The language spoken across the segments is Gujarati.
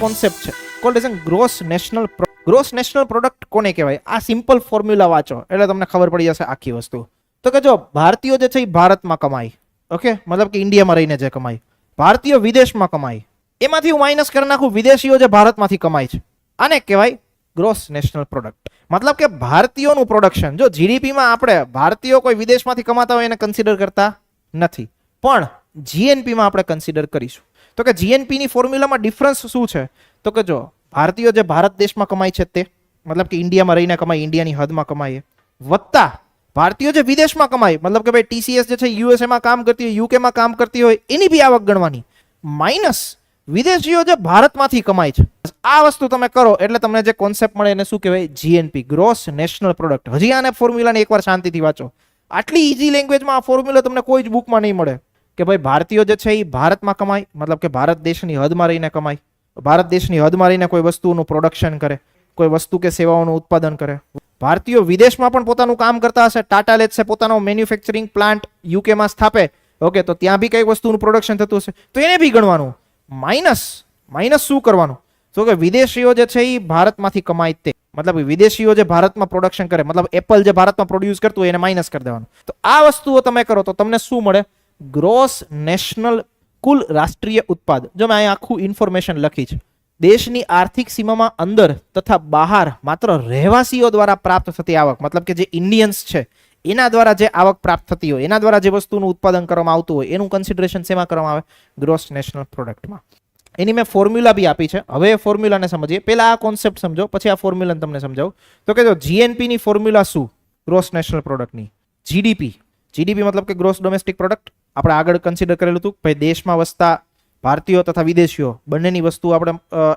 કોન્સેપ્ટ છે. Called is gross national gross national product કોને કહેવાય? આ સિમ્પલ ફોર્મ્યુલા વાંચો, એટલે તમને ખબર પડી જશે આખી વસ્તુ. તો કે જો ભારતીયો જે છે એ ભારતમાં કમાય ઓકે મતલબ કે ઇન્ડિયામાં રહીને જે કમાય. ભારતીયો વિદેશમાં કમાય. એમાંથી હું માઇનસ કરી નાખું, વિદેશીઓ જે ભારતમાંથી કમાય છે. આને કહેવાય ગ્રોસ નેશનલ પ્રોડક્ટ મતલબ કે ભારતીયોનું પ્રોડક્શન જો જીડીપીમાં આપણે ભારતીયો કોઈ વિદેશમાંથી કમાતા હોય એને કન્સિડર કરતા નથી. પણ જીએનપીમાં આપણે કન્સિડર કરીશું. તો કે જીએનપીની ફોર્મ્યુલામાં ડિફરન્સ શું છે? તો કે જો, ભારતીયો જે ભારત દેશમાં કમાય છે તે, મતલબ કે ઇન્ડિયામાં રહીને કમાય ઇન્ડિયાની હદમાં કમાય વત્તા, ભારતીયો જે વિદેશમાં કમાય, મતલબ કે ભાઈ ટીસીએસ જે છે યુએસએમાં કામ કરતી હોય યુકેમાં કામ કરતી હોય, એની બી આવક ગણવાની. માઇનસ વિદેશીઓ જે ભારતમાંથી કમાય છે. આ વસ્તુ તમે કરો, એટલે તમને જે કોન્સેપ્ટ મળે એને શું કહેવાય? જીએનપી ગ્રોસ નેશનલ પ્રોડક્ટ હજી આને ફોર્મ્યુલાને એકવાર શાંતિથી વાંચો. આટલી ઇઝી લેંગ્વેજમાં આ ફોર્મ્યુલા તમને કોઈ જ બુકમાં નહીં મળે. કે ભાઈ ભારતીયો જે છે એ ભારતમાં કમાય, મતલબ કે ભારત દેશની હદમાં રહીને કમાય. ભારત દેશની હદમાં રહીને કોઈ વસ્તુનું પ્રોડક્શન કરે, કોઈ વસ્તુ કે સેવાઓનું ઉત્પાદન કરે. ભારતીયો વિદેશમાં પણ પોતાનું કામ કરતા હશે, ટાટા લેટ છે પોતાનો મેન્યુફેક્ચરિંગ પ્લાન્ટ યુકેમાં સ્થાપે. ઓકે, તો ત્યાં બી કઈ વસ્તુનું પ્રોડક્શન થતું હશે? તો એને બી ગણવાનું. માઇનસ માઇનસ શું કરવાનું? તો કે વિદેશીઓ જે છે એ ભારતમાંથી કમાય તે. મતલબ વિદેશીઓ જે ભારતમાં પ્રોડક્શન કરે, મતલબ એપલ જે ભારતમાં પ્રોડ્યુસ કરતું એને માઇનસ કરી દેવાનું. તો આ વસ્તુઓ તમે કરો, તો તમને શું મળે? ગ્રોસ નેશનલ કુલ રાષ્ટ્રીય ઉત્પાદ. જો મેં અહીં આખું ઇન્ફોર્મેશન લખી છે, દેશની આર્થિક સીમામાં અંદર તથા બહાર માત્ર રહેવાસીઓ દ્વારા પ્રાપ્ત થતી આવક, મતલબ કે જે ઇન્ડિયન્સ છે, એના દ્વારા જે આવક પ્રાપ્ત થતી હોય, એના દ્વારા જે વસ્તુનું ઉત્પાદન કરવામાં આવતું હોય, એનું કન્સિડરેશન શેમાં કરવામાં આવે? Gross national પ્રોડક્ટમાં. એની મેં ફોર્મ્યુલા બી આપી છે. હવે એ ફોર્મ્યુલાને સમજીએ. પહેલા આ કોન્સેપ્ટ સમજો, પછી આ ફોર્મ્યુલાને તમને સમજાવું. તો કે જો જીએનપીની ફોર્મ્યુલા શું? ગ્રોસ નેશનલ પ્રોડક્ટની. જીડીપી જીડીપી મતલબ કે ગ્રોસ ડોમેસ્ટિક પ્રોડક્ટ. આપણે આગળ કન્સિડર કરેલું હતું ભાઈ દેશમાં વસતા ભારતીયો તથા વિદેશીઓ બંનેની વસ્તુ આપણે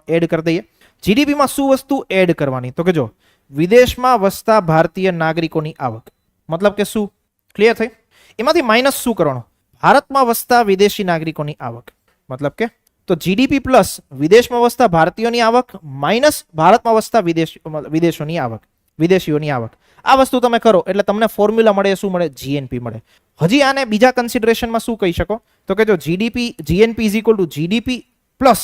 એડ કરી દઈએ. જીડીપીમાં શું વસ્તુ એડ કરવાની? તો કે જો, વિદેશમાં વસતા ભારતીય નાગરિકોની આવક. મતલબ કે શું? ક્લિયર થઈ? એમાંથી માઇનસ શું કરવાનું? ભારતમાં વસતા વિદેશી નાગરિકોની આવક. મતલબ કે, તો જીડીપી પ્લસ વિદેશમાં વસતા ભારતીયોની આવક માઇનસ ભારતમાં વસતા વિદેશ વિદેશોની આવક. વિદેશીઓની આવક. આ વસ્તુ તમે કરો, એટલે તમને ફોર્મ્યુલા મળે, શું મળે? જીએનપી મળે. હજી આને બીજા કન્સિડરેશનમાં શું કહી શકો? તો કે જો GDP GNP is equal to GDP plus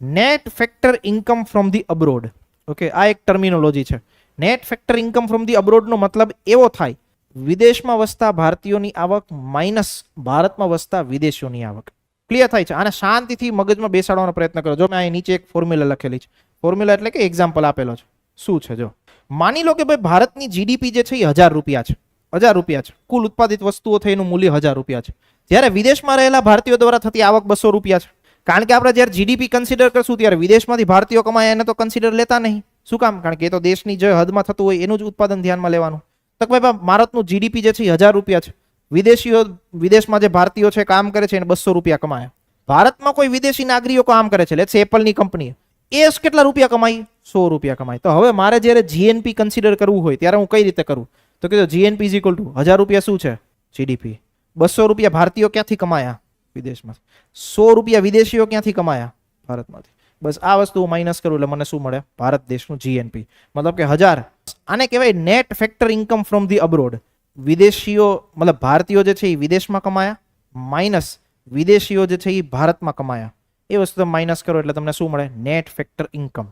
net factor income from the abroad okay આ એક ટર્મિનોલોજી છે. Net factor income from the અબ્રોડનો મતલબ એવો થાય, વિદેશમાં વસતા ભારતીયોની આવક માઇનસ ભારતમાં વસતા વિદેશીઓની આવક. ક્લિયર થાય છે? આને શાંતિથી મગજમાં બેસાડવાનો પ્રયત્ન કરો. જો મેં અહીં નીચે એક ફોર્મ્યુલા લખેલી છે. ફોર્મ્યુલા એટલે કે એક્ઝામ્પલ આપેલો છે. શું છે જો? માની લો કે ભાઈ ભારતની જીડીપી જે છે એ હજાર રૂપિયા છે. હજાર રૂપિયા છે. કુલ ઉત્પાદિત વસ્તુઓ થઈ એનું મૂલ્ય હજાર રૂપિયા છે. જ્યારે વિદેશમાં રહેલા ભારતીયો દ્વારા થતી આવક બસો રૂપિયા છે. કારણ કે આપણે જ્યારે જીડીપી કન્સિડર કરશું ત્યારે વિદેશમાંથી ભારતીયો કમાય એને તો કન્સિડર લેતા નહીં. શું કામ? કારણ કે એ તો દેશની જે હદમાં થતું હોય એનું જ ઉત્પાદન ધ્યાનમાં લેવાનું. તો ભાઈ ભારતનું જીડીપી જે છે એ હજાર રૂપિયા છે. વિદેશીઓ, વિદેશમાં જે ભારતીયો છે કામ કરે છે એને બસો રૂપિયા કમાયા. ભારતમાં કોઈ વિદેશી નાગરિકો કામ કરે છે. લેટ્સ એપલની કંપની એ કેટલા રૂપિયા કમાય સો રૂપિયા કમાઈ. તો હવે મારે જ્યારે જીએનપી કન્સિડર કરવું હોય, ત્યારે હું કઈ રીતે કરું? તો કીધું જીએનપી ઇઝ ઇક્વલ ટુ હજાર રૂપિયા શું છે? જીડીપી બસો રૂપિયા ભારતીયો ક્યાંથી કમાયા? વિદેશમાંથી સો રૂપિયા વિદેશીઓ ક્યાંથી કમાયા? ભારતમાંથી. બસ આ વસ્તુ માઇનસ કરું એટલે મને શું મળે? ભારત દેશનું જીએનપી મતલબ કે હજાર. આને કહેવાય net factor income from the abroad વિદેશીઓ, મતલબ ભારતીયો જે છે એ વિદેશમાં કમાયા? માઇનસ વિદેશીઓ જે છે એ ભારતમાં કમાયા. એ વસ્તુ તમે માઇનસ કરો એટલે તમને શું મળે? નેટ ફેક્ટર ઇન્કમ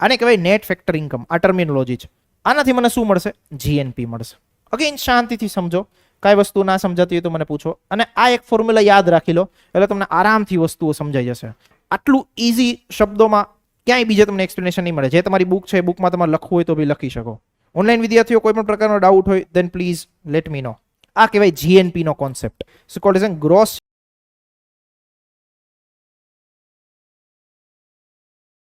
આને કહેવાય નેટ ફેક્ટર ઇન્કમ આ ટર્મિનોલોજી છે. આનાથી મને શું મળશે? જીએનપી મળશે. અગેન શાંતિથી સમજો. કાંઈ વસ્તુ ના સમજાતી હોય તો મને પૂછો. અને આ એક ફોર્મ્યુલા યાદ રાખી લો. એટલે તમને આરામથી વસ્તુઓ સમજાઈ જશે. આટલું ઇઝી શબ્દોમાં ક્યાંય બીજે તમને એક્સપ્લેનેશન નહીં મળે. જે તમારી બુક છે, એ બુકમાં તમારે લખવું હોય તો બી લખી શકો. ઓનલાઈન વિદ્યાર્થીઓ કોઈ પણ પ્રકારનો ડાઉટ હોય then please let me know આ કહેવાય GNP no concept so called is gross